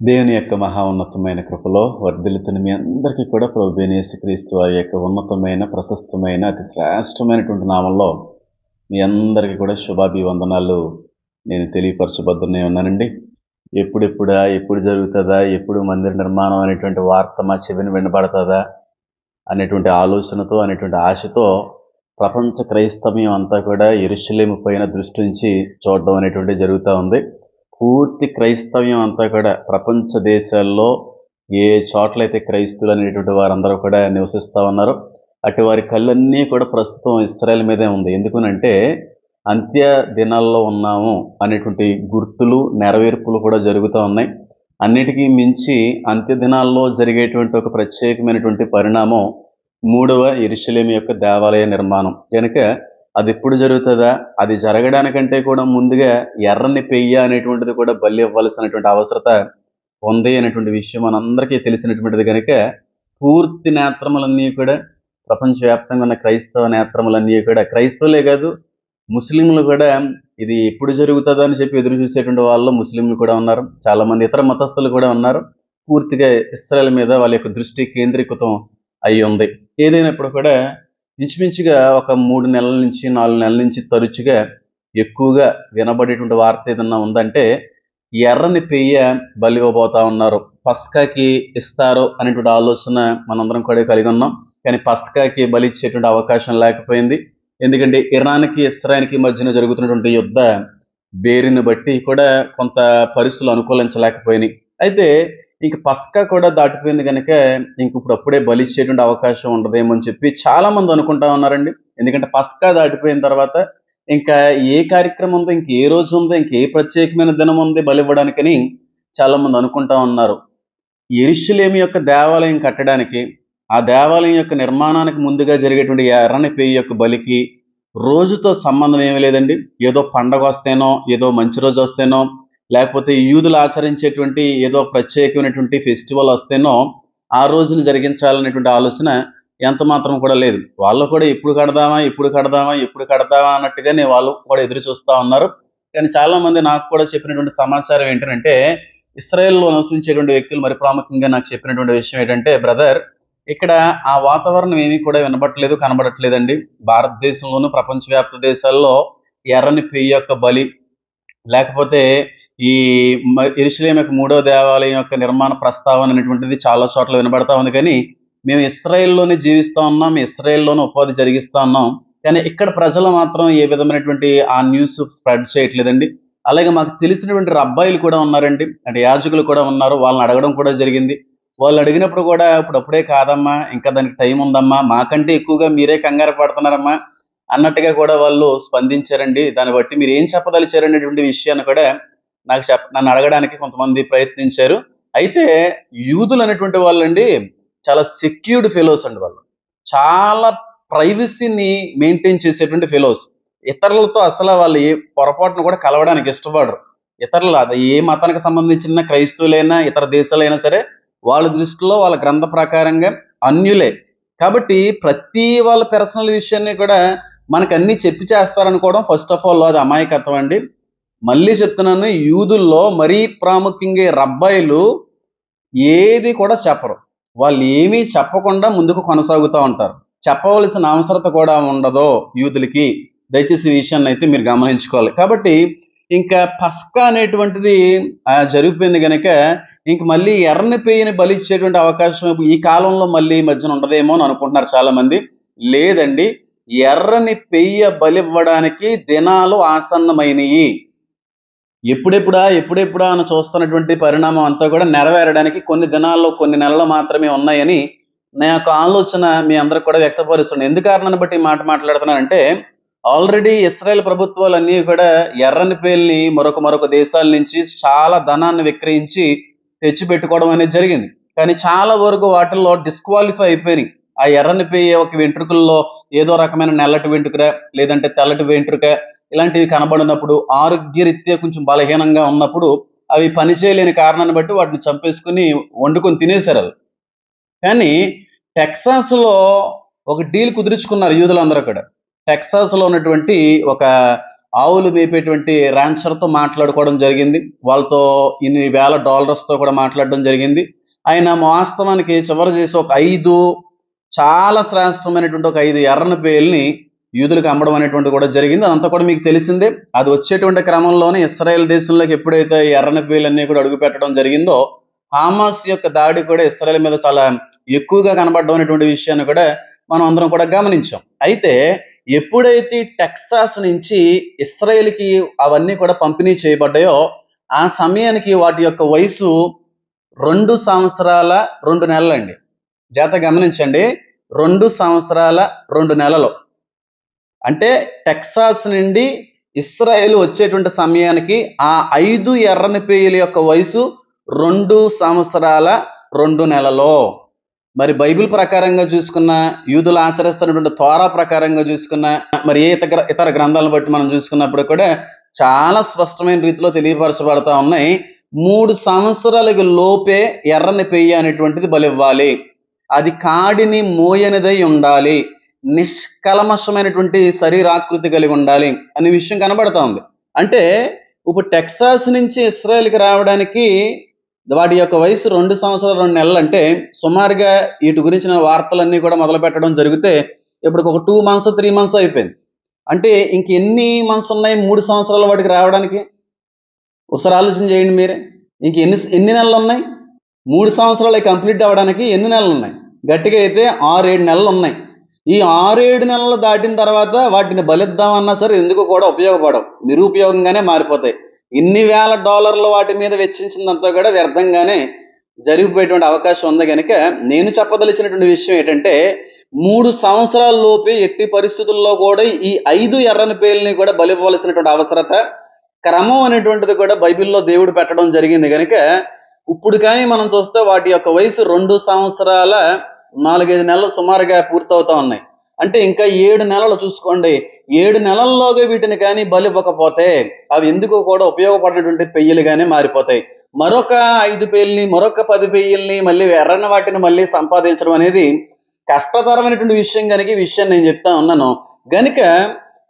దేవుని యొక్క మహా ఉన్నతమైన కృపలో వర్ధిల్లుతున్న మీ అందరికీ కూడా ప్రభు క్రీస్తు వారి యొక్క ఉన్నతమైన ప్రశస్తమైన అతి శ్రేష్టమైనటువంటి నామంలో మీ అందరికీ కూడా శుభాభివందనాలు. నేను తెలియపరచబద్దునే ఉన్నానండి. ఎప్పుడెప్పుడా ఎప్పుడు జరుగుతుందా ఎప్పుడు మందిర నిర్మాణం అనేటువంటి వార్త మా చెవిని వినబడుతుందా అనేటువంటి ఆలోచనతో అనేటువంటి ఆశతో ప్రపంచ క్రైస్తవ్యం అంతా కూడా ఎరుషలేము పైన దృష్టించి చూడడం అనేటువంటి జరుగుతూ ఉంది. పూర్తి క్రైస్తవ్యం అంతా కూడా ప్రపంచ దేశాల్లో ఏ చోట్లయితే క్రైస్తువులు అనేటువంటి వారందరూ కూడా నివసిస్తూ ఉన్నారు అటు వారి కళ్ళన్నీ కూడా ప్రస్తుతం ఇస్రాయల్ మీదే ఉంది. ఎందుకనంటే అంత్య దినాల్లో ఉన్నాము అనేటువంటి గుర్తులు నెరవేర్పులు కూడా జరుగుతూ ఉన్నాయి. అన్నిటికీ మించి అంత్య దినాల్లో జరిగేటువంటి ఒక ప్రత్యేకమైనటువంటి పరిణామం మూడవ ఇరుషలేం యొక్క దేవాలయ నిర్మాణం. కనుక అది ఎప్పుడు జరుగుతుందా? అది జరగడానికంటే కూడా ముందుగా ఎర్రని పెయ్య అనేటువంటిది కూడా బలి ఇవ్వాల్సినటువంటి అవసరత ఉంది అనేటువంటి విషయం మనందరికీ తెలిసినటువంటిది కనుక పూర్తి నేత్రములన్నీ కూడా ప్రపంచవ్యాప్తంగా ఉన్న క్రైస్తవ నేత్రములన్నీ కూడా క్రైస్తవులే కాదు ముస్లింలు కూడా ఇది ఎప్పుడు జరుగుతుందో అని చెప్పి ఎదురు చూసేటువంటి వాళ్ళు ముస్లింలు కూడా ఉన్నారు చాలామంది ఇతర మతస్థులు కూడా ఉన్నారు. పూర్తిగా ఇస్రాయల్ మీద వాళ్ళ యొక్క దృష్టి కేంద్రీకృతం అయి ఉంది ఏదైనప్పుడు కూడా ఇంచుమించుగా ఒక మూడు నెలల నుంచి నాలుగు నెలల నుంచి తరచుగా ఎక్కువగా వినబడేటువంటి వార్త ఏదన్నా ఉందంటే ఎర్రని పెయ్య బలి ఇవ్వబోతా ఉన్నారు. పస్కాకి ఇస్తారు అనేటువంటి ఆలోచన మనందరం కూడా కలిగి ఉన్నాం. కానీ పస్కాకి బలి ఇచ్చేటువంటి అవకాశం లేకపోయింది. ఎందుకంటే ఇరాన్కి ఇస్రాయల్కి మధ్యన జరుగుతున్నటువంటి యుద్ధ బేరిని బట్టి కూడా కొంత పరిస్థితులు అనుకూలించలేకపోయినాయి. అయితే ఇంక పస్కా కూడా దాటిపోయింది కనుక ఇంక ఇప్పుడు అప్పుడే బలిచ్చేటువంటి అవకాశం ఉండదేమో అని చెప్పి చాలా మంది అనుకుంటా ఉన్నారండి. ఎందుకంటే పస్కా దాటిపోయిన తర్వాత ఇంకా ఏ కార్యక్రమం ఉందో ఇంక ఏ రోజు ఉందో ఇంక ఏ ప్రత్యేకమైన దినం ఉంది బలి ఇవ్వడానికని చాలా మంది అనుకుంటా ఉన్నారు. ఎరుషులేమి యొక్క దేవాలయం కట్టడానికి ఆ దేవాలయం యొక్క నిర్మాణానికి ముందుగా జరిగేటువంటి ఎర్రని పేయి యొక్క బలికి రోజుతో సంబంధం ఏమీ లేదండి. ఏదో పండగ వస్తేనో ఏదో మంచి రోజు వస్తేనో లేకపోతే యూదులు ఆచరించేటువంటి ఏదో ప్రత్యేకమైనటువంటి ఫెస్టివల్ వస్తేనో ఆ రోజును జరిగించాలనేటువంటి ఆలోచన ఎంత మాత్రం కూడా లేదు. వాళ్ళు కూడా ఎప్పుడు కడదామా ఎప్పుడు కడదామా ఎప్పుడు కడదామా అన్నట్టుగానే వాళ్ళు కూడా ఎదురు చూస్తూ ఉన్నారు. కానీ చాలా మంది నాకు కూడా చెప్పినటువంటి సమాచారం ఏంటంటే ఇస్రాయెల్లో నివసించేటువంటి వ్యక్తులు మరి ప్రాముఖ్యంగా నాకు చెప్పినటువంటి విషయం ఏంటంటే బ్రదర్ ఇక్కడ ఆ వాతావరణం ఏమీ కూడా వినబట్టలేదు కనబడట్లేదండి. భారతదేశంలోనూ ప్రపంచవ్యాప్త దేశాల్లో ఎర్రని పెయ్యి యొక్క బలి లేకపోతే ఈ ఇరుషులేం యొక్క మూడో దేవాలయం యొక్క నిర్మాణ ప్రస్తావన అనేటువంటిది చాలా చోట్ల వినబడతా ఉంది. కానీ మేము ఇస్రాయెల్లోనే జీవిస్తూ ఉన్నాం ఇస్రాయెల్లోనే ఉపాధి జరిగిస్తూ ఉన్నాం. కానీ ఇక్కడ ప్రజలు మాత్రం ఏ విధమైనటువంటి ఆ న్యూస్ స్ప్రెడ్ చేయట్లేదండి. అలాగే మాకు తెలిసినటువంటి రబ్బాయిలు కూడా ఉన్నారండి. అంటే యాజకులు కూడా ఉన్నారు. వాళ్ళని అడగడం కూడా జరిగింది. వాళ్ళు అడిగినప్పుడు కూడా ఇప్పుడు అప్పుడే కాదమ్మా ఇంకా దానికి టైం ఉందమ్మా మాకంటే ఎక్కువగా మీరే కంగారు పడుతున్నారమ్మా అన్నట్టుగా కూడా వాళ్ళు స్పందించారండి. దాన్ని బట్టి మీరు ఏం చెప్పదలిచారనేటువంటి విషయాన్ని కూడా నాకు చెప్ నన్ను అడగడానికి కొంతమంది ప్రయత్నించారు. అయితే యూదులు అనేటువంటి వాళ్ళండి చాలా సెక్యూర్డ్ ఫెలోస్ అండి వాళ్ళు. చాలా ప్రైవసీని మెయింటైన్ చేసేటువంటి ఫెలోస్ ఇతరులతో అసలు వాళ్ళు ఏ పొరపాటును కూడా కలవడానికి ఇష్టపడరు. ఇతరులు అది ఏ మతానికి సంబంధించిన క్రైస్తవులైనా ఇతర దేశాలైనా సరే వాళ్ళ దృష్టిలో వాళ్ళ గ్రంథ ప్రకారంగా అన్యులే. కాబట్టి ప్రతి వాళ్ళ పర్సనల్ విషయాన్ని కూడా మనకు అన్ని చెప్పి చేస్తారనుకోవడం ఫస్ట్ ఆఫ్ ఆల్ అది అమాయకత్వం అండి. మళ్ళీ చెప్తున్నాను యూదుల్లో మరీ ప్రాముఖ్యంగా రబ్బాయిలు ఏది కూడా చెప్పరు. వాళ్ళు ఏమీ చెప్పకుండా ముందుకు కొనసాగుతూ ఉంటారు. చెప్పవలసిన అవసరత కూడా ఉండదో యూదులకి. దయచేసి ఈ విషయాన్ని అయితే మీరు గమనించుకోవాలి. కాబట్టి ఇంకా పస్కా అనేటువంటిది జరిగిపోయింది కనుక ఇంక మళ్ళీ ఎర్రని పేయని బలిచ్చేటువంటి అవకాశం ఈ కాలంలో మళ్ళీ మధ్యన ఉండదేమో అని అనుకుంటున్నారు చాలామంది. లేదండి ఎర్రని పెయ్య బలివ్వడానికి దినాలు ఆసన్నమైనవి ఎప్పుడెప్పుడా ఎప్పుడెప్పుడా అని చూస్తున్నటువంటి పరిణామం అంతా కూడా నెరవేరడానికి కొన్ని దినాల్లో కొన్ని నెలలు మాత్రమే ఉన్నాయని నా యొక్క ఆలోచన మీ అందరికి కూడా వ్యక్తపరుస్తున్నాను ఎందు కారణాన్ని బట్టి మాట మాట్లాడుతున్నానంటే ఆల్రెడీ ఇస్రాయల్ ప్రభుత్వాలు అన్నీ కూడా ఎర్రని పేల్ని మరొక మరొక దేశాల నుంచి చాలా ధనాన్ని విక్రయించి తెచ్చిపెట్టుకోవడం అనేది జరిగింది. కానీ చాలా వరకు వాటిల్లో డిస్క్వాలిఫై అయిపోయినాయి. ఆ ఎర్రని పేయ ఒక వెంట్రుకల్లో ఏదో రకమైన నల్లటి వెంట్రుక లేదంటే తెల్లటి వెంట్రుక ఇలాంటివి కనబడినప్పుడు ఆరోగ్యరీత్యా కొంచెం బలహీనంగా ఉన్నప్పుడు అవి పనిచేయలేని కారణాన్ని బట్టి వాటిని చంపేసుకుని వండుకొని తినేశారు అవి. కానీ టెక్సాస్లో ఒక డీల్ కుదుర్చుకున్నారు యూదులందరూ కూడా. టెక్సాస్లో ఉన్నటువంటి ఒక ఆవులు మేపేటువంటి ర్యాంచర్తో మాట్లాడుకోవడం జరిగింది. వాళ్ళతో ఇన్ని వేల ర్యాంచర్తో మాట్లాడుకోవడం జరిగింది వాళ్ళతో ఇన్ని వేల డాలర్స్తో కూడా మాట్లాడడం జరిగింది. ఆయన వాస్తవానికి చివరి చేసి ఒక ఐదు చాలా శ్రేష్టమైనటువంటి ఒక ఐదు ఎర్రని పేల్ని యూదులకు అమ్మడం అనేటువంటి కూడా జరిగింది. అదంతా కూడా మీకు తెలిసిందే. అది వచ్చేటువంటి క్రమంలోనే ఇస్రాయల్ దేశంలోకి ఎప్పుడైతే ఎర్రని పేలన్నీ కూడా అడుగు పెట్టడం జరిగిందో హామాస్ యొక్క దాడి కూడా ఇస్రాయల్ మీద చాలా ఎక్కువగా కనబడడం అనేటువంటి విషయాన్ని కూడా మనం అందరం కూడా గమనించాం. అయితే ఎప్పుడైతే టెక్సాస్ నుంచి ఇస్రాయల్కి అవన్నీ కూడా పంపిణీ చేయబడ్డాయో ఆ సమయానికి వాటి యొక్క వయసు రెండు సంవత్సరాల రెండు నెలలండి. జాత గమనించండి. రెండు సంవత్సరాల రెండు నెలలు. అంటే టెక్సాస్ నుండి ఇస్రాయేల్ వచ్చేటువంటి సమయానికి ఆ ఐదు ఎర్రని పేయుల యొక్క వయసు రెండు సంవత్సరాల రెండు నెలలో. మరి బైబిల్ ప్రకారంగా చూసుకున్న యూదులు ఆచరిస్తున్నటువంటి తోరా ప్రకారంగా చూసుకున్న మరి ఏ ఇతర ఇతర గ్రంథాలను బట్టి మనం చూసుకున్నప్పుడు కూడా చాలా స్పష్టమైన రీతిలో తెలియపరచబడతా ఉన్నాయి. మూడు సంవత్సరాలకు లోపే ఎర్రని పెయ్యి అనేటువంటిది బలివ్వాలి. అది కాడిని మోయనిదై ఉండాలి. నిష్కలమశమైనటువంటి శరీరాకృతి కలిగి ఉండాలి అనే విషయం కనబడతా ఉంది. అంటే ఇప్పుడు టెక్సాస్ నుంచి ఇస్రాయల్కి రావడానికి వాటి యొక్క వయసు రెండు సంవత్సరాలు రెండు నెలలు అంటే సుమారుగా వీటి గురించిన వార్తలన్నీ కూడా మొదలు పెట్టడం జరిగితే ఇప్పుడు ఒక టూ మంత్స్ త్రీ మంత్స్ అయిపోయింది. అంటే ఇంక ఎన్ని మంత్స్ ఉన్నాయి? మూడు సంవత్సరాల వాటికి రావడానికి? ఒకసారి ఆలోచన చేయండి మీరే. ఇంక ఎన్ని ఎన్ని నెలలు ఉన్నాయి? మూడు సంవత్సరాలు కంప్లీట్ అవ్వడానికి ఎన్ని నెలలు ఉన్నాయి? గట్టిగా అయితే ఆరు ఏడు నెలలు ఉన్నాయి. ఈ ఆరేడు నెలలు దాటిన తర్వాత వాటిని బలిద్దామన్నా సరే ఎందుకు కూడా ఉపయోగపడవు. నిరుపయోగంగానే మారిపోతాయి. ఇన్ని వేల డాలర్లు వాటి మీద వెచ్చించిందంతా కూడా వ్యర్థంగానే జరిగిపోయేటువంటి అవకాశం ఉంది కనుక నేను చెప్పదలిచినటువంటి విషయం ఏంటంటే మూడు సంవత్సరాల లోపే ఎట్టి పరిస్థితుల్లో కూడా ఈ ఐదు ఎర్రని పేల్ని కూడా బలివ్వవలసినటువంటి అవసరత క్రమం అనేటువంటిది కూడా బైబిల్లో దేవుడు పెట్టడం జరిగింది కనుక ఇప్పుడు కానీ మనం చూస్తే వాటి యొక్క వయసు రెండు సంవత్సరాల నాలుగైదు నెలలు సుమారుగా పూర్తవుతా ఉన్నాయి. అంటే ఇంకా ఏడు నెలలు చూసుకోండి. ఏడు నెలల్లోగా వీటిని కానీ బలి ఇవ్వకపోతే అవి ఎందుకు కూడా ఉపయోగపడినటువంటి పెయ్యలుగానే మారిపోతాయి. మరొక ఐదు పేల్ని మరొక పది పెయ్యల్ని మళ్ళీ ఎర్రని వాటిని మళ్ళీ సంపాదించడం అనేది కష్టతరమైనటువంటి విషయం కనుక ఈ విషయాన్ని నేను చెప్తా ఉన్నాను. గనుక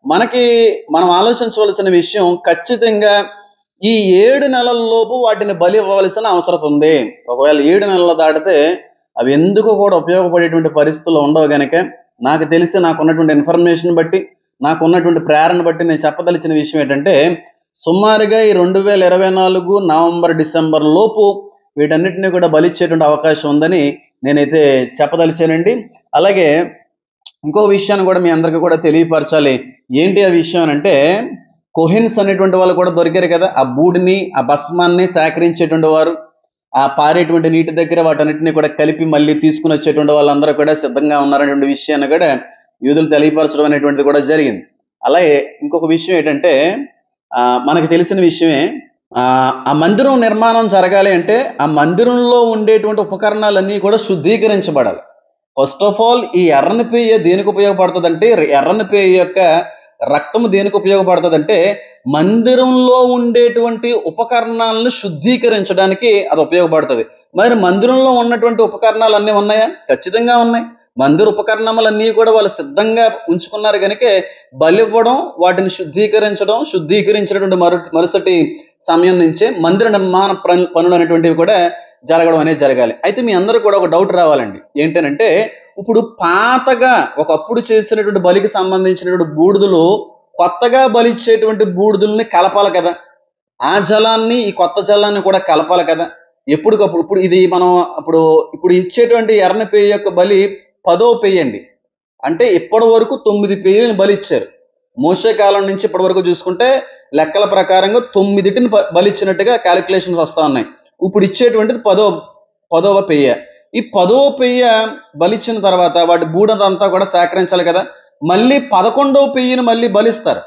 మనకి మనం ఆలోచించవలసిన విషయం ఖచ్చితంగా ఈ ఏడు నెలల్లోపు వాటిని బలి ఇవ్వవలసిన అవసరం ఉంది. ఒకవేళ ఏడు నెలలు దాటితే అవి ఎందుకు కూడా ఉపయోగపడేటువంటి పరిస్థితులు ఉండవు కనుక నాకు తెలిసి నాకు ఉన్నటువంటి ఇన్ఫర్మేషన్ బట్టి నాకు ఉన్నటువంటి ప్రేరణ బట్టి నేను చెప్పదలిచిన విషయం ఏంటంటే సుమారుగా ఈ రెండు వేల ఇరవై నాలుగు నవంబర్ డిసెంబర్ లోపు వీటన్నిటిని కూడా బలిచ్చేటువంటి అవకాశం ఉందని నేనైతే చెప్పదలిచానండి. అలాగే ఇంకో విషయాన్ని కూడా మీ అందరికీ కూడా తెలియపరచాలి. ఏంటి ఆ విషయం అంటే కొహిన్స్ అనేటువంటి వాళ్ళు కూడా దొరికారు కదా ఆ బూడిని ఆ భస్మాన్ని సేకరించేటువంటి వారు. ఆ పారేటువంటి నీటి దగ్గర వాటన్నిటిని కూడా కలిపి మళ్ళీ తీసుకుని వచ్చేటువంటి వాళ్ళందరూ కూడా సిద్ధంగా ఉన్నారనేటువంటి విషయాన్ని కూడా యూదులు తెలియపరచడం అనేటువంటిది కూడా జరిగింది. అలాగే ఇంకొక విషయం ఏంటంటే ఆ, మనకు తెలిసిన విషయమే ఆ, ఆ మందిరం నిర్మాణం జరగాలి అంటే ఆ మందిరంలో ఉండేటువంటి ఉపకరణాలన్నీ కూడా శుద్ధీకరించబడాలి. ఫస్ట్ ఆఫ్ ఆల్ ఈ ఎర్రని పేయ దేనికి ఉపయోగపడుతుంది అంటే ఎర్రని పేయ యొక్క రక్తము దేనికి ఉపయోగపడుతుంది అంటే మందిరంలో ఉండేటువంటి ఉపకరణాలను శుద్ధీకరించడానికి అది ఉపయోగపడుతుంది. మరి మందిరంలో ఉన్నటువంటి ఉపకరణాలు అన్నీ ఉన్నాయా? ఖచ్చితంగా ఉన్నాయి. మందిర ఉపకరణములన్నీ కూడా వాళ్ళు సిద్ధంగా ఉంచుకున్నారు కనుక బలి ఇవ్వడం వాటిని శుద్ధీకరించడం శుద్ధీకరించినటువంటి మరు మరుసటి సమయం నుంచే మందిర నిర్మాణ పను- పనులు అనేటువంటివి కూడా జరగడం అనేది జరగాలి. అయితే మీ అందరూ కూడా ఒక డౌట్ రావాలండి. ఏంటనంటే ఇప్పుడు పాతగా ఒకప్పుడు చేసినటువంటి బలికి సంబంధించినటువంటి బూడిదలు కొత్తగా బలిచ్చేటువంటి బూడిదల్ని కలపాలి కదా. ఆ జలాన్ని ఈ కొత్త జలాన్ని కూడా కలపాలి కదా. ఎప్పటికప్పుడు ఇప్పుడు ఇది మనం అప్పుడు ఇప్పుడు ఇచ్చేటువంటి ఎర్రని పేయ యొక్క బలి పదో పేయండి అంటే ఇప్పటి వరకు తొమ్మిది పేయని బలి ఇచ్చారు మోసే కాలం నుంచి ఇప్పటి వరకు చూసుకుంటే లెక్కల ప్రకారంగా తొమ్మిదిటిని బలిచ్చినట్టుగా క్యాలిక్యులేషన్స్ వస్తూ ఉన్నాయి. ఇప్పుడు ఇచ్చేటువంటిది పదో పదవ పేయ. ఈ పదో పెయ్య బలిచ్చిన తర్వాత వాటి బూడదంతా కూడా సేకరించాలి కదా. మళ్ళీ పదకొండవ పెయ్యను మళ్ళీ బలిస్తారు.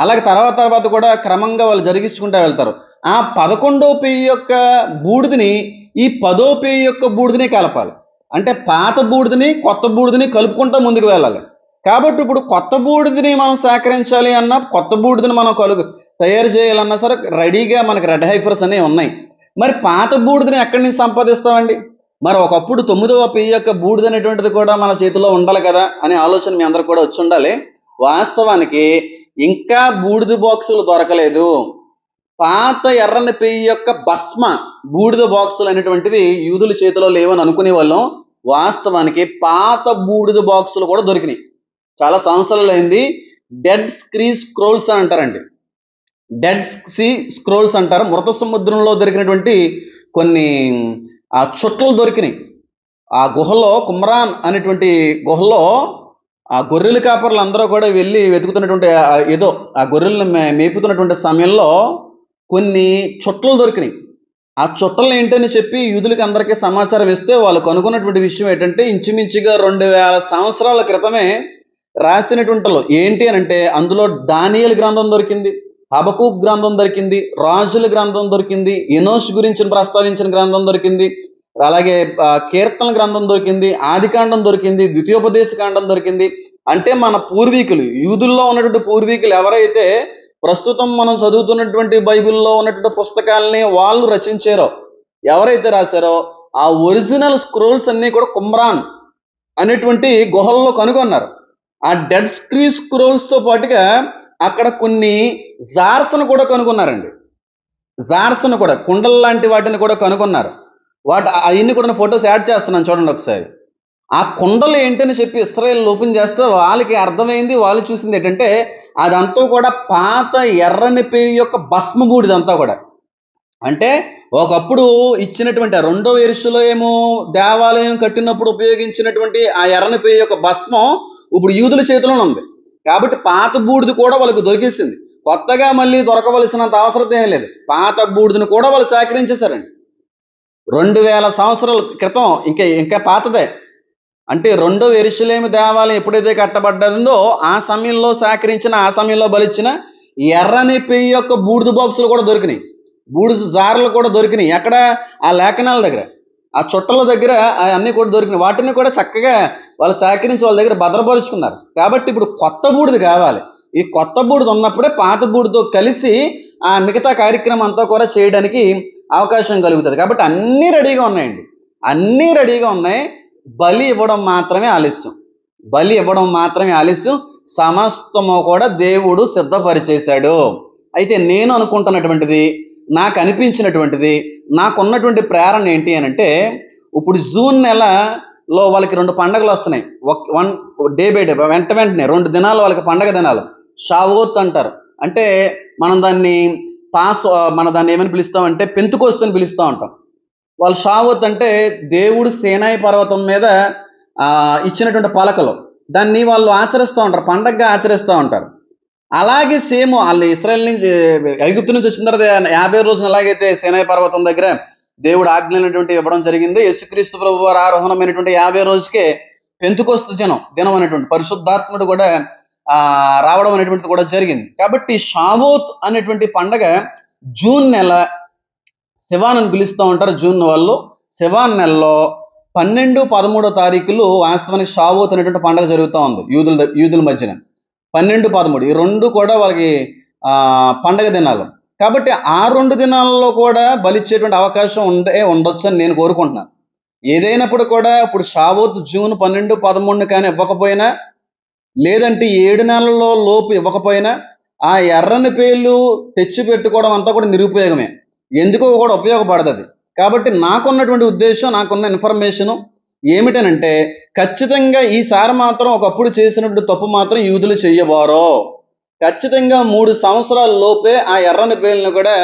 అలాగే తర్వాత తర్వాత కూడా క్రమంగా వాళ్ళు జరిగించుకుంటూ వెళ్తారు. ఆ పదకొండవ పెయ్యి యొక్క బూడిదని ఈ పదో పెయ్యి యొక్క బూడిదని కలపాలి. అంటే పాత బూడిదని కొత్త బూడిదని కలుపుకుంటూ ముందుకు వెళ్ళాలి. కాబట్టి ఇప్పుడు కొత్త బూడిదని మనం సేకరించాలి అన్న కొత్త బూడిదని మనం కలుగు తయారు చేయాలన్నా సరే రెడీగా మనకి రెడ్ హైఫర్స్ అనేవి ఉన్నాయి. మరి పాత బూడిదని ఎక్కడి నుంచి సంపాదిస్తామండి? మరి ఒకప్పుడు తొమ్మిదవ పెయ్యి యొక్క బూడిద అనేటువంటిది కూడా మన చేతిలో ఉండాలి కదా అనే ఆలోచన మీ అందరు కూడా వచ్చి ఉండాలి. వాస్తవానికి ఇంకా బూడిద బాక్సులు దొరకలేదు. పాత ఎర్రని పెయ్యి యొక్క భస్మ బూడిద బాక్సులు అనేటువంటివి యూదుల చేతిలో లేవని అనుకునే వాళ్ళం. వాస్తవానికి పాత బూడిద బాక్సులు కూడా దొరికినాయి. చాలా సంవత్సరాలు అయింది. డెడ్ స్క్రీ స్క్రోల్స్ అని అంటారండి. డెడ్ సీ స్క్రోల్స్ అంటారు. మృత సముద్రంలో దొరికినటువంటి కొన్ని ఆ చుట్టలు దొరికినాయి. ఆ గుహలో కుమ్రాన్ అనేటువంటి గుహలో ఆ గొర్రెల కాపర్లు అందరూ కూడా వెళ్ళి వెతుకుతున్నటువంటి ఏదో ఆ గొర్రెలను మే- మేపుతున్నటువంటి సమయంలో కొన్ని చుట్టలు దొరికినాయి. ఆ చుట్టలు ఏంటని చెప్పి యూదులకి అందరికీ సమాచారం ఇస్తే వాళ్ళు కనుగొన్నటువంటి విషయం ఏంటంటే ఇంచుమించుగా రెండు వేల సంవత్సరాల క్రితమే రాసినటువంటిలో ఏంటి అని అంటే అందులో దానియల్ గ్రంథం దొరికింది. హబకూబ్ గ్రంథం దొరికింది రాజుల గ్రంథం దొరికింది ఇనోష్ గురించి ప్రస్తావించిన గ్రంథం దొరికింది అలాగే కీర్తన గ్రంథం దొరికింది ఆదికాండం దొరికింది ద్వితీయోపదేశ కాండం దొరికింది. అంటే మన పూర్వీకులు యూదుల్లో ఉన్నటువంటి పూర్వీకులు ఎవరైతే ప్రస్తుతం మనం చదువుతున్నటువంటి బైబిల్లో ఉన్నటువంటి పుస్తకాలని వాళ్ళు రచించారో ఎవరైతే రాశారో ఆ ఒరిజినల్ స్క్రోల్స్ అన్నీ కూడా కుమ్రాన్ అనేటువంటి గుహల్లో కనుగొన్నారు. ఆ డెడ్ స్క్రీ స్క్రోల్స్తో పాటుగా అక్కడ కొన్ని జార్స్ను కూడా కనుగొన్నారండి. జార్స్ను కూడా కుండల లాంటి వాటిని కూడా కనుగొన్నారు. వాటి అవన్నీ కూడా ఫొటోస్ యాడ్ చేస్తున్నాను చూడండి ఒకసారి. ఆ కుండలు ఏంటని చెప్పి ఇస్రాయేల్ ఓపెన్ చేస్తే వాళ్ళకి అర్థమైంది వాళ్ళు చూసింది ఏంటంటే అదంతా కూడా పాత ఎర్రని పేరు యొక్క భస్మగూడిదంతా కూడా. అంటే ఒకప్పుడు ఇచ్చినటువంటి రెండో ఎరుసులో ఏమో దేవాలయం కట్టినప్పుడు ఉపయోగించినటువంటి ఆ ఎర్రని పేరు యొక్క భస్మం ఇప్పుడు యూదుల చేతిలోనే ఉంది. కాబట్టి పాత బూడిద కూడా వాళ్ళకు దొరికేసింది. కొత్తగా మళ్ళీ దొరకవలసినంత అవసరం ఏం లేదు. పాత బూడిదని కూడా వాళ్ళు సేకరించేశారండి. రెండు వేల సంవత్సరాల క్రితం ఇంకా ఇంకా పాతదే. అంటే రెండో ఎరుసలేమి దేవాలయం ఎప్పుడైతే కట్టబడ్డదో ఆ సమయంలో సేకరించిన ఆ సమయంలో బలిచ్చిన ఎర్రని పెయ్యి యొక్క బూడిద బాక్సులు కూడా దొరికినాయి. బూడిద జార్లు కూడా దొరికినాయి. ఎక్కడ? ఆ లేఖనాల దగ్గర. ఆ చుట్టల దగ్గర అన్నీ కూడా దొరికినాయి. వాటిని కూడా చక్కగా వాళ్ళు సేకరించి వాళ్ళ దగ్గర భద్రపరుచుకున్నారు. కాబట్టి ఇప్పుడు కొత్త బూడిది కావాలి. ఈ కొత్త బూడిద ఉన్నప్పుడే పాత బూడితో కలిసి ఆ మిగతా కార్యక్రమం అంతా కూడా చేయడానికి అవకాశం కలుగుతుంది. కాబట్టి అన్నీ రెడీగా ఉన్నాయండి. అన్నీ రెడీగా ఉన్నాయి. బలి ఇవ్వడం మాత్రమే ఆలస్యం. బలి ఇవ్వడం మాత్రమే ఆలస్యం. సమస్తము కూడా దేవుడు సిద్ధపరిచేశాడు. అయితే నేను అనుకుంటున్నటువంటిది నాకు అనిపించినటువంటిది నాకున్నటువంటి ప్రేరణ ఏంటి అని అంటే ఇప్పుడు జూన్ నెలలో వాళ్ళకి రెండు పండగలు వస్తున్నాయి వన్ డే బై డే వెంట వెంటనే రెండు దినాలు వాళ్ళకి పండగ దినాలు. షావోత్ అంటారు. అంటే మనం దాన్ని పాస్ మన దాన్ని ఏమని పిలుస్తామంటే పెంతుకోస్తని పిలుస్తూ ఉంటాం వాళ్ళు షావత్ అంటే దేవుడు సేనాయి పర్వతం మీద ఇచ్చినటువంటి పలకలు. దాన్ని వాళ్ళు ఆచరిస్తూ ఉంటారు పండగగా ఆచరిస్తూ ఉంటారు. అలాగే సేమ్ వాళ్ళు ఇస్రాయల్ నుంచి ఐగుప్తు నుంచి వచ్చిన తర్వాత యాభై రోజులు ఎలాగైతే సేనాయ పర్వతం దగ్గర దేవుడు ఆజ్ఞలైనటువంటి ఇవ్వడం జరిగింది యేసుక్రీస్తు ప్రభు వారు ఆరోహణమైనటువంటి యాభై రోజుకే పెంతుకొస్తు జనం దినం అనేటువంటి పరిశుద్ధాత్ముడు కూడా ఆ రావడం అనేటువంటిది కూడా జరిగింది. కాబట్టి షావోత్ అనేటువంటి పండగ జూన్ నెల శివాన్ అని పిలుస్తూ ఉంటారు జూన్ వాళ్ళు. శివాన్ నెలలో పన్నెండు పదమూడో తారీఖులు వాస్తవానికి షావోత్ అనేటువంటి పండగ జరుగుతూ ఉంది యూదుల యూదుల మధ్యన. పన్నెండు పదమూడు ఈ రెండు కూడా వాళ్ళకి పండగ దినాలు. కాబట్టి ఆ రెండు దినాలలో కూడా బలిచ్చేటువంటి అవకాశం ఉండే ఉండొచ్చు అని నేను కోరుకుంటున్నాను. ఏదైనప్పుడు కూడా ఇప్పుడు షావోత్ జూన్ పన్నెండు పదమూడు కానీ ఇవ్వకపోయినా లేదంటే ఏడు నెలల్లో లోపు ఇవ్వకపోయినా ఆ ఎర్రని పేర్లు తెచ్చి పెట్టుకోవడం అంతా కూడా నిరుపయోగమే. ఎందుకో కూడా ఉపయోగపడదు అది. కాబట్టి నాకున్నటువంటి ఉద్దేశం నాకున్న ఇన్ఫర్మేషన్ ఏమిటనంటే ఖచ్చితంగా ఈసారి మాత్రం ఒకప్పుడు చేసినటువంటి తప్పు మాత్రం యూదులు చెయ్యబారో ఖచ్చితంగా మూడు సంవత్సరాల లోపే ఆ ఎర్రని పేర్లను కూడా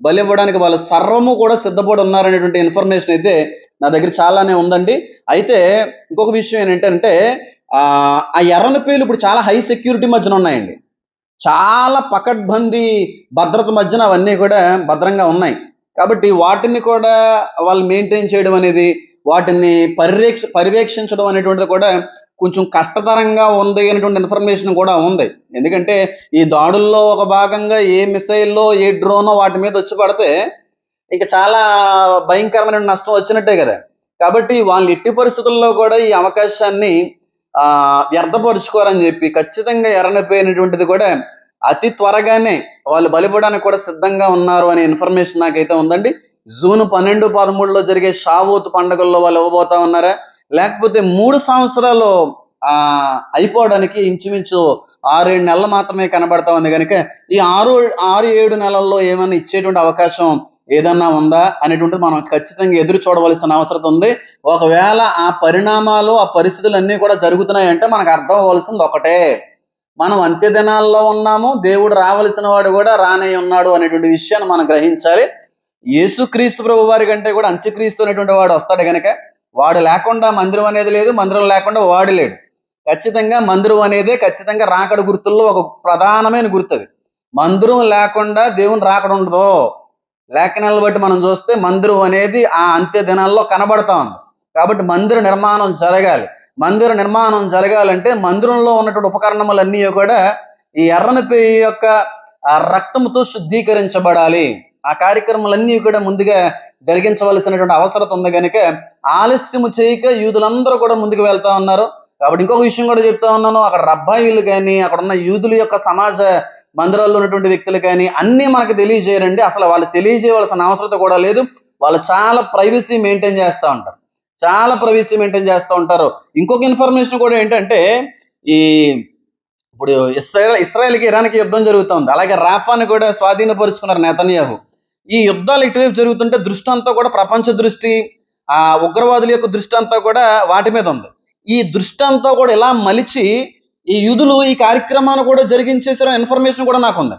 బలివ్వడానికి వాళ్ళ సర్వము కూడా సిద్ధపడి ఉన్నారనేటువంటి ఇన్ఫర్మేషన్ అయితే నా దగ్గర చాలానే ఉందండి. అయితే ఇంకొక విషయం ఏంటంటే ఆ ఆ ఎర్రని పేర్లు ఇప్పుడు చాలా హై సెక్యూరిటీ మధ్యన ఉన్నాయండి. చాలా పకడ్బందీ భద్రత మధ్యన అవన్నీ కూడా భద్రంగా ఉన్నాయి. కాబట్టి వాటిని కూడా వాళ్ళు మెయింటైన్ చేయడం అనేది వాటిని పరిరేక్ష పర్యవేక్షించడం అనేటువంటిది కూడా కొంచెం కష్టతరంగా ఉంది అనేటువంటి ఇన్ఫర్మేషన్ కూడా ఉంది. ఎందుకంటే ఈ దాడుల్లో ఒక భాగంగా ఏ మిసైల్లో ఏ డ్రోనో వాటి మీద వచ్చి పడితే ఇంకా చాలా భయంకరమైన నష్టం వచ్చినట్టే కదా. కాబట్టి వాళ్ళు ఎట్టి పరిస్థితుల్లో కూడా ఈ అవకాశాన్ని వ్యర్థపరుచుకోరని చెప్పి ఖచ్చితంగా ఎర్రనిపోయినటువంటిది కూడా అతి త్వరగానే వాళ్ళు బలిపడడానికి కూడా సిద్ధంగా ఉన్నారు అనే ఇన్ఫర్మేషన్ నాకైతే ఉందండి. జూన్ పన్నెండు పదమూడులో జరిగే షావూత్ పండుగల్లో వాళ్ళు ఇవ్వబోతా ఉన్నారా? లేకపోతే మూడు సంవత్సరాలు ఆ అయిపోవడానికి ఇంచుమించు ఆరు ఏడు నెలలు మాత్రమే కనబడతా ఉంది కనుక ఈ ఆరు ఆరు ఏడు నెలల్లో ఏమైనా ఇచ్చేటువంటి అవకాశం ఏదన్నా ఉందా అనేటువంటిది మనం ఖచ్చితంగా ఎదురు చూడవలసిన అవసరం ఉంది. ఒకవేళ ఆ పరిణామాలు ఆ పరిస్థితులు అన్నీ కూడా జరుగుతున్నాయంటే మనకు అర్థం అవ్వాల్సింది ఒకటే. మనం అంత్య దినాల్లో ఉన్నాము దేవుడు రావలసిన వాడు కూడా రానే ఉన్నాడు అనేటువంటి విషయాన్ని మనం గ్రహించాలి. యేసుక్రీస్తు ప్రభు వారి కంటే కూడా అంత్యక్రీస్తు అనేటువంటి వాడు వస్తాడు గనక వాడు లేకుండా మందిరం అనేది లేదు మందిరం లేకుండా వాడు లేడు. ఖచ్చితంగా మందిరం అనేదే ఖచ్చితంగా రాకడ గుర్తుల్లో ఒక ప్రధానమైన గుర్తు అది. మందిరం లేకుండా దేవుని రాకడ ఉండదు. లేఖనాలను బట్టి మనం చూస్తే మందిరం అనేది ఆ అంత్య దినాల్లో కనబడతా ఉంది. కాబట్టి మందిర నిర్మాణం జరగాలి. మందిర నిర్మాణం జరగాలంటే మందిరంలో ఉన్నటువంటి ఉపకరణములన్నీ కూడా ఈ ఎర్రని యొక్క ఆ శుద్ధీకరించబడాలి. ఆ కార్యక్రమాలన్నీ కూడా ముందుగా జరిగించవలసినటువంటి అవసరం ఉంది కనుక ఆలస్యము చేయక యూదులందరూ కూడా ముందుకు వెళ్తా ఉన్నారు. కాబట్టి ఇంకొక విషయం కూడా చెప్తా ఉన్నాను. అక్కడ రబ్బాయిలు కానీ అక్కడ ఉన్న యూదుల యొక్క సమాజ మందిరాల్లో ఉన్నటువంటి వ్యక్తులు కానీ అన్నీ మనకు తెలియజేయరండి. అసలు వాళ్ళు తెలియజేయవలసిన అవసరం కూడా లేదు. వాళ్ళు చాలా ప్రైవసీ మెయింటైన్ చేస్తూ ఉంటారు. చాలా ప్రైవసీ మెయింటైన్ చేస్తూ ఉంటారు. ఇంకొక ఇన్ఫర్మేషన్ కూడా ఏంటంటే ఈ ఇప్పుడు ఇస్రాయల్ ఇస్రాయల్కి ఇరాన్కి యుద్ధం జరుగుతుంది అలాగే రాఫాని కూడా స్వాధీనపరుచుకున్నారు నేతన్యాహు. ఈ యుద్ధాలు ఇటువైపు జరుగుతుంటే దృష్టి అంతా కూడా ప్రపంచ దృష్టి ఆ ఉగ్రవాదుల యొక్క దృష్టి అంతా కూడా వాటి మీద ఉంది. ఈ దృష్టి అంతా కూడా ఇలా మలిచి ఈ యుధులు ఈ కార్యక్రమాన్ని కూడా జరిగించేసిన ఇన్ఫర్మేషన్ కూడా నాకు ఉంది.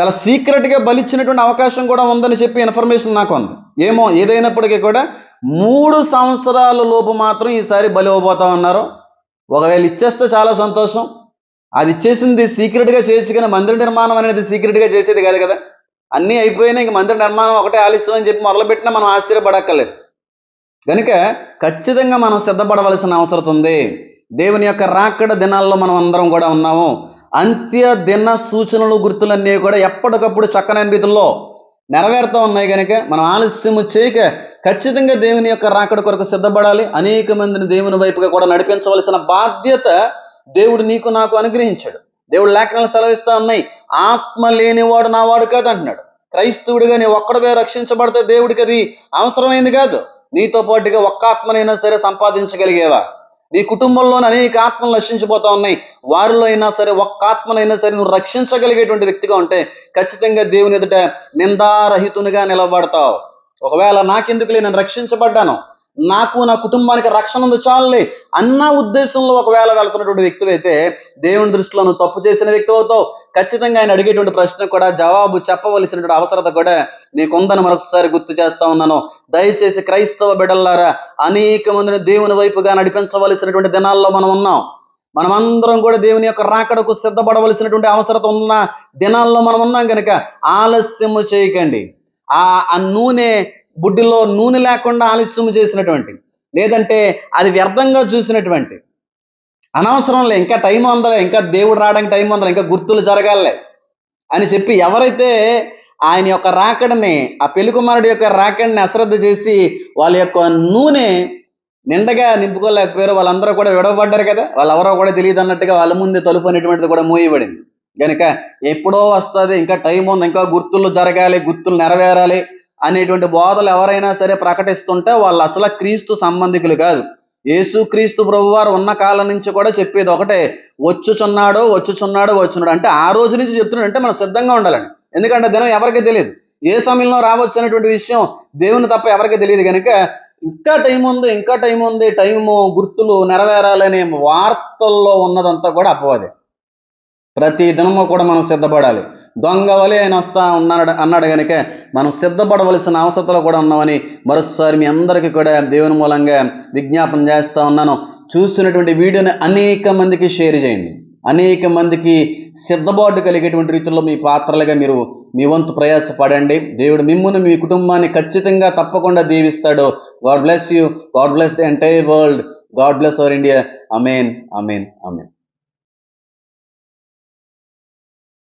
చాలా సీక్రెట్గా బలిచ్చినటువంటి అవకాశం కూడా ఉందని చెప్పి ఇన్ఫర్మేషన్ నాకు ఉంది. ఏమో ఏదైనప్పటికీ కూడా మూడు సంవత్సరాల లోపు మాత్రం ఈసారి బలి ఇవ్వబోతా ఉన్నారు. ఒకవేళ ఇచ్చేస్తే చాలా సంతోషం. అది ఇచ్చేసింది సీక్రెట్గా చేయొచ్చు కానీ మందిర నిర్మాణం అనేది సీక్రెట్గా చేసేది కాదు కదా. అన్నీ అయిపోయినా ఇంక మందిర నిర్మాణం ఒకటే ఆలస్యం అని చెప్పి మొదలుపెట్టినా మనం ఆశ్చర్యపడక్కర్లేదు. కనుక ఖచ్చితంగా మనం సిద్ధపడవలసిన అవసరం ఉంది. దేవుని యొక్క రాకడ దినాల్లో మనం అందరం కూడా ఉన్నాము. అంత్య దిన సూచనలు గుర్తులన్నీ కూడా ఎప్పటికప్పుడు చక్కనైన రీతుల్లో నెరవేరుతూ ఉన్నాయి కనుక మనం ఆలస్యము చేయక ఖచ్చితంగా దేవుని యొక్క రాకడ కొరకు సిద్ధపడాలి. అనేక మందిని దేవుని వైపుగా కూడా నడిపించవలసిన బాధ్యత దేవుడు నీకు నాకు అనుగ్రహించాడు. దేవుడు లేఖనాలు సెలవిస్తా ఉన్నాయి. ఆత్మ లేనివాడు నా వాడు కాదు అంటున్నాడు క్రైస్తవుడిగా నీ ఒక్కడవే రక్షించబడితే దేవుడికి అది అవసరమైంది కాదు. నీతో పాటుగా ఒక్క ఆత్మనైనా సరే సంపాదించగలిగేవా? నీ కుటుంబంలోని అనేక ఆత్మలు నశించిపోతా ఉన్నాయి. వారిలో అయినా సరే ఒక్క ఆత్మనైనా సరే నువ్వు రక్షించగలిగేటువంటి వ్యక్తిగా ఉంటే ఖచ్చితంగా దేవుని ఎదుట నిందారహితునిగా నిలబడతావు. ఒకవేళ నాకెందుకులే నేను రక్షించబడ్డాను? నాకు నా కుటుంబానికి రక్షణ ఉంది చాలులే అన్న ఉద్దేశంలో ఒకవేళ వెళ్తున్నటువంటి వ్యక్తి అయితే దేవుని దృష్టిలో నువ్వు తప్పు చేసిన వ్యక్తి అవుతావు. ఖచ్చితంగా ఆయన అడిగేటువంటి ప్రశ్న కూడా జవాబు చెప్పవలసినటువంటి అవసరత కూడా నీకుందని మరొకసారి గుర్తు చేస్తా ఉన్నాను. దయచేసి క్రైస్తవ బిడల్లారా అనేక మందిని దేవుని వైపుగా నడిపించవలసినటువంటి దినాల్లో మనం ఉన్నాం. మనమందరం కూడా దేవుని యొక్క రాకడకు సిద్ధపడవలసినటువంటి అవసరత ఉన్న దినాల్లో మనం ఉన్నాం కనుక ఆలస్యము చేయకండి. ఆ ఆ నూనె బుడ్డిలో నూనె లేకుండా ఆలస్యం చేసినటువంటి లేదంటే అది వ్యర్థంగా చూసినటువంటి అనవసరంలే ఇంకా టైం ఉందలే ఇంకా దేవుడు రావడానికి టైం ఉందలే ఇంకా గుర్తులు జరగాలే అని చెప్పి ఎవరైతే ఆయన యొక్క రాకడిని ఆ పెళ్ళి కుమారుడి యొక్క రాకడిని అశ్రద్ధ చేసి వాళ్ళ యొక్క నూనె నిండగా నింపుకోలేకపోయారు వాళ్ళందరూ కూడా విడవబడ్డారు కదా వాళ్ళు ఎవరో కూడా తెలియదు అన్నట్టుగా వాళ్ళ ముందే తలుపు అనేటువంటిది కూడా మూయబడింది. కనుక ఎప్పుడో వస్తుంది ఇంకా టైం ఉంది ఇంకా గుర్తులు జరగాలి గుర్తులు నెరవేరాలి అనేటువంటి బోధలు ఎవరైనా సరే ప్రకటిస్తుంటే వాళ్ళు అసలు క్రీస్తు సంబంధికులు కాదు. యేసుక్రీస్తు ప్రభువారు ఉన్న కాలం నుంచి కూడా చెప్పేది ఒకటే వచ్చుచున్నాడు వచ్చుచున్నాడు వచ్చున్నాడు అంటే ఆ రోజు నుంచి చెప్తున్నాడు అంటే మనం సిద్ధంగా ఉండాలండి ఎందుకంటే దినం ఎవరికి తెలియదు. ఏ సమయంలో రావచ్చు అనేటువంటి విషయం దేవుని తప్ప ఎవరికి తెలియదు కనుక ఇంకా టైం ఉంది ఇంకా టైం ఉంది టైము గుర్తులు నెరవేరాలనే వార్తల్లో ఉన్నదంతా కూడా అపవాదే. ప్రతి దినము కూడా మనం సిద్ధపడాలి. దొంగ వలె ఆయన వస్తా ఉన్నాడు అన్నాడు కనుక మనం సిద్ధపడవలసిన అవసరతలో కూడా ఉన్నామని మరోసారి మీ అందరికీ కూడా దేవుని మూలంగా విజ్ఞాపన చేస్తూ ఉన్నాను. చూసినటువంటి వీడియోని అనేక మందికి షేర్ చేయండి. అనేక మందికి సిద్ధబాటు కలిగేటువంటి రీతిలో మీ పాత్రలుగా మీరు మీ వంతు ప్రయాసపడండి. దేవుడు మిమ్మును మీ కుటుంబాన్ని ఖచ్చితంగా తప్పకుండా దీవిస్తాడు. God bless you. God bless the entire world. God bless our India. Amen amen amen